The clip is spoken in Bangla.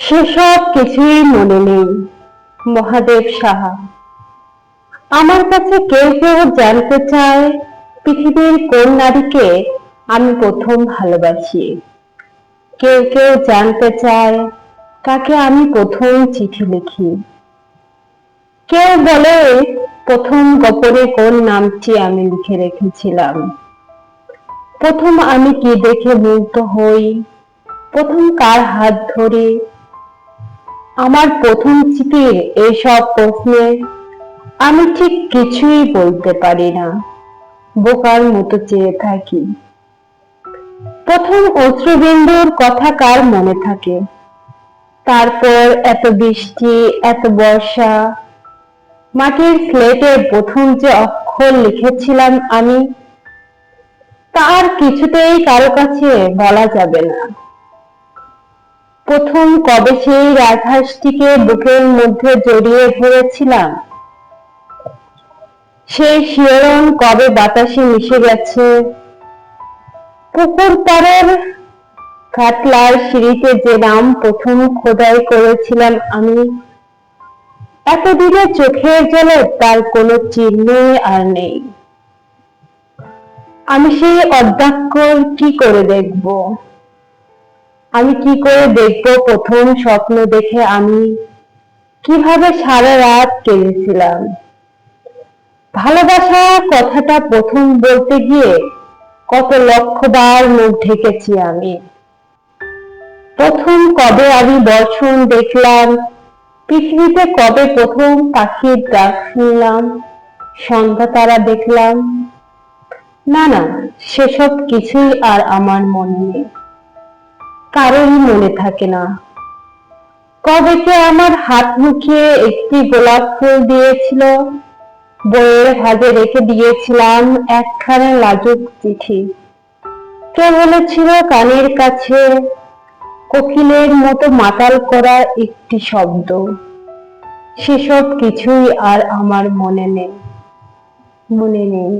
সেসব কিছুই মনে নেই, মহাদেব সাহা। আমার কাছে কেউ কেউ জানতে চায়, পৃথিবীর কোন নারীকে আমি প্রথম ভালোবাসি। কেউ কেউ জানতে চায়, কাকে আমি প্রথম চিঠি লিখি। কেউ বলে, প্রথম গোপনে কোন নামটি আমি লিখে রেখেছিলাম? প্রথম আমি কি দেখে মুগ্ধ হই? প্রথম কার হাত ধরে? আমার প্রথম চিঠির এইসব প্রশ্নে আমি ঠিক কিছুই বলতে পারি না। বোকার মতো চেয়ে থাকি। প্রথম অশ্রুবিন্দুর কথা কার মনে থাকে? তারপর এত বৃষ্টি, এত বর্ষা, মাটির স্লেটে প্রথম যে অক্ষর লিখেছিলাম আমি, তার কিছুতেই কারও কাছে বলা যাবে না। প্রথম কবে সেই রাজহাঁসটিকে বুকের মধ্যে জড়িয়ে ধরেছিলাম? সেই শিহরণ কবে বাতাসে মিশে গেছে? পুকুর পাড়ের কাতলার সিঁড়িতে যে নাম প্রথম খোদাই করেছিলাম আমি, এতদিনে চোখের জলে তার কোনো চিহ্নই আর নেই। আমি সেই অর্ধাক্ষর কি করে দেখব? আমি কি করে দেখব প্রথম স্বপ্ন দেখে আমি? কীভাবে সারা রাত কেঁদেছিলাম ভালোবাসা কথাটা প্রথম বলতে গিয়ে কত লক্ষবার মুখ ঢেকেছি আমি। প্রথম কবে আমি বর্ষণ দেখলাম? পৃথিবীতে কবে প্রথম পাখির ডাক শুনলাম? সন্ধ্যা তারা দেখলাম? না না, সেসব কিছুই আর আমার মনে নেই। কারোরই মনে থাকে না। কবে কে আমার হাত মুখিয়ে একটি গোলাপ ফুল দিয়েছিল, বইয়ের ভাজে রেখে দিয়েছিলাম একখানা লাজুক চিঠি। কে বলেছিল কানের কাছে কোকিলের মতো মাতাল করা একটি শব্দ? সেসব কিছুই আর আমার মনে নেই মনে নেই।